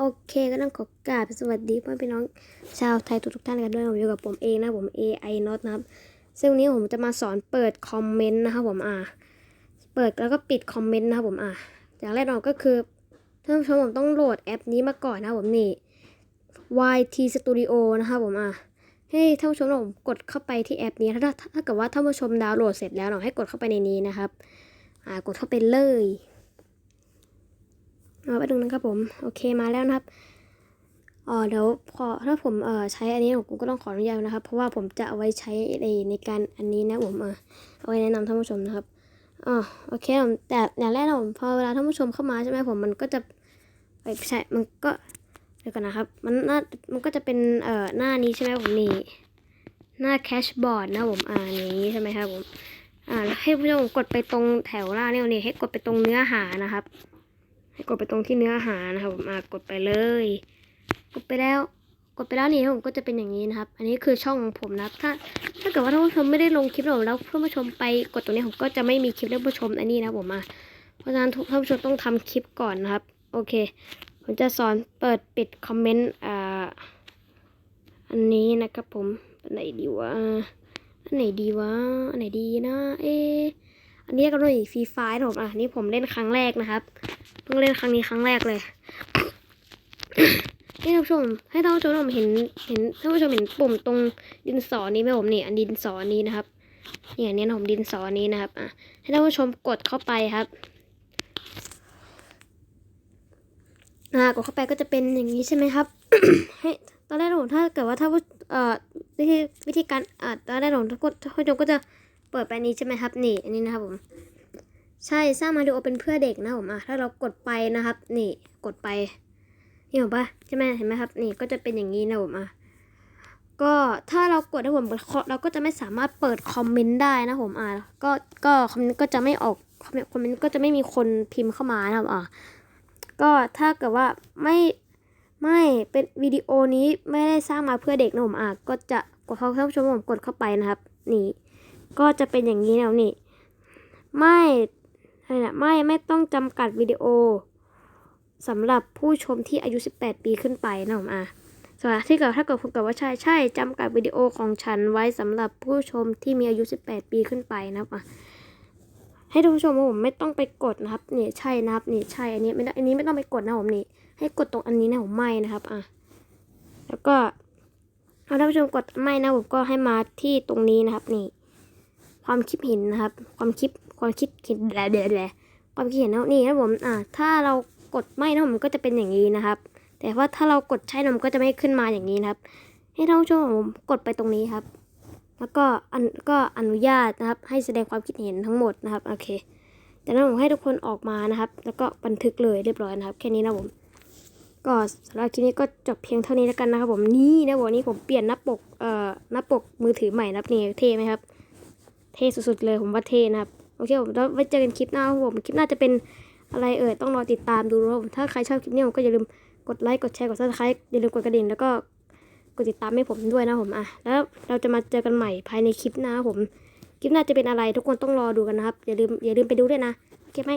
โอเคก็ต้องขอกราบสวัสดีพ่อพี่น้องชาวไทยทุกท่านกันด้วยผมอยู่กับผมเองนะผม AI Not นะครับ ซึ่งวันนี้ผมจะมาสอนเปิดคอมเมนต์นะครับผมอ่าเปิดแล้วก็ปิดคอมเมนต์นะครับผมอ่าอย่างแรกเราก็คือท่านผู้ชมผมต้องโหลดแอปนี้มาก่อนนะผมนี่ YT Studio นะครับผมอ่าให้ท่านผู้ชมผมกดเข้าไปที่แอปนี้ถ้าถ้าถ้าเกิดว่าท่านผู้ชมดาวน์โหลดเสร็จแล้วเนาะให้กดเข้าไปในนี้นะครับ อ่ากดเข้าไปเลย เอาไปดูนะครับผม โอเคมาแล้วนะครับอ๋อเดี๋ยวพอถ้าผมเอ่อใช้อันนี้ผมก็ต้องขออนุญาตนะครับ เพราะว่าผมจะเอาไว้ใช้ในในการอันนี้นะผมเออเอาไว้แนะนำท่านผู้ชมนะครับอ๋อโอเคผมแต่อย่างแรกนะผมพอเวลาท่านผู้ชมเข้ามาใช่ไหมผมมันก็จะไปใช่มันก็เดี๋ยวกันนะครับ มันน่ามันก็จะเป็นเอ่อหน้านี้ใช่ไหมผมนี่หน้าแคชบอร์ดนะผมอ่านี้ใช่ไหมครับผมอ่าให้ผู้ชมกดไปตรงแถวล่างเนี่ยนี่ให้กดไปตรงเนื้อหานะครับ กดไปตรงที่เนื้อหานะครับผมอ่ากดไปเลย กดไปแล้ว กดไปแล้วนี่ผมก็จะเป็นอย่างนี้นะครับ อันนี้คือช่องของผมนะครับ ถ้าถ้าเกิดว่าท่านผู้ชมไม่ได้ลงคลิปแล้วแล้วท่านผู้ชมไปกดตรงนี้ผมก็จะไม่มีคลิปท่านผู้ชมอันนี้นะผมอะเพราะฉะนั้นท่านผู้ชมต้องทำคลิปก่อนนะครับ โอเค ผมจะสอนเปิดปิดคอมเมนต์อ่าอันนี้นะครับผมอันไหนดีวะอันไหนดีวะอันไหนดีนะ เอะ อันนี้ก็เลยฟรีไฟล์ผมอะนี่ผมเล่นครั้งแรกนะครับเพิ่งเล่นครั้งนี้ครั้งแรกเลยให้ท่านผู้ชมให้ท่านผู้ชมเห็นเห็นท่านผู้ชมเห็นปุ่มตรงดินสอนี้ไหมผมนี่อันดินสอนี้นะครับนี่อันนี้นะผมดินสอนี้นะครับอะให้ท่านผู้ชมกดเข้าไปครับอ่ากดเข้าไปก็จะเป็นอย่างนี้ใช่ไหมครับให้ตอนแรกผมถ้าเกิดว่าถ้าผู้เอ่อวิธีวิธีการอ่าตอนแรกผมถ้ากดท่านผู้ชมก็จะ เปิดไปนี้ใช่ไหมครับ นี่ อันนี้นะครับผม ใช่สร้างมาดูเป็นเพื่อเด็กนะผมอะถ้าเรากดไปนะครับ นี่กดไปนี่เห็นปะใช่ไหมเห็นไหมครับ นี่ก็จะเป็นอย่างนี้นะผมอะก็ถ้าเรากดให้ผมเราก็จะไม่สามารถเปิดคอมเมนต์ได้นะผมอะก็ก็คอมเมนต์ก็จะไม่ออกคอมเมนต์คอมเมนต์ก็จะไม่มีคนพิมพ์เข้ามานะครับอะก็ถ้าเกิดว่าไม่ไม่เป็นวิดีโอนี้ไม่ได้สร้างมาเพื่อเด็กนะผมอะก็จะกดเข้าท่านผู้ชมผมกดเข้าไปนะครับ นี่ ก็จะเป็นอย่างนี้นะนี่ ไม่อะไรนะไม่ไม่ต้องจำกัดวิดีโอสำหรับผู้ชมที่อายุ 18 ปีขึ้นไปนะผมอะส่วนที่เกิดถ้าเกิดคุณเกิดว่าใช่ใช่จำกัดวิดีโอของฉันไว้สำหรับผู้ชมที่มีอายุ 18 ปีขึ้นไปนะครับอะให้ท่านผู้ชมว่าผมไม่ต้องไปกดนะครับนี่ใช่นะครับนี่ใช่อันนี้ไม่ได้อันนี้ไม่ต้องไปกดนะผมนี่ให้กดตรงอันนี้นะผมไม่นะครับอะแล้วก็เอาท่านผู้ชมกดไม่นะผมก็ให้มาที่ตรงนี้นะครับนี่ ความคิดเห็นนะครับ ความคิดความคิดเห็นแหละเดี๋ยวแหละความคิดเห็นนะนี่นะผมอ่าถ้าเรากดไม่นะผมก็จะเป็นอย่างนี้นะครับ แต่ว่าถ้าเรากดใช่นะมันก็จะไม่ขึ้นมาอย่างนี้นะครับ ให้ท่านผู้ชมผมกดไปตรงนี้ครับ แล้วก็อันก็อนุญาตนะครับ ให้แสดงความคิดเห็นทั้งหมดนะครับโอเคจากนั้นผมให้ทุกคนออกมานะครับ แล้วก็บันทึกเลยเรียบร้อยนะครับ แค่นี้นะผมก็สำหรับคลิปนี้ก็จบเพียงเท่านี้แล้วกันนะครับผมนี่นะวันนี้ผมเปลี่ยนหน้าปกเอ่อหน้าปกมือถือใหม่นะครับนี่เท่ไหมครับ เท่สุดๆเลยผมว่าเท่นะครับโอเคผมแล้วไว้เจอกันคลิปหน้าครับผมคลิปหน้าจะเป็นอะไรเอ่ยต้องรอติดตามดูนะครับผมถ้าใครชอบคลิปนี้ผมก็อย่าลืมกดไลค์กดแชร์กดซับสไครต์อย่าลืมกดกระดิ่งแล้วก็กดติดตามให้ผมด้วยนะผมอะแล้วเราจะมาเจอกันใหม่ภายในคลิปหน้าครับผม คลิปหน้าจะเป็นอะไรทุกคนต้องรอดูกันนะครับ อย่าลืมอย่าลืมไปดูด้วยนะโอเคไหม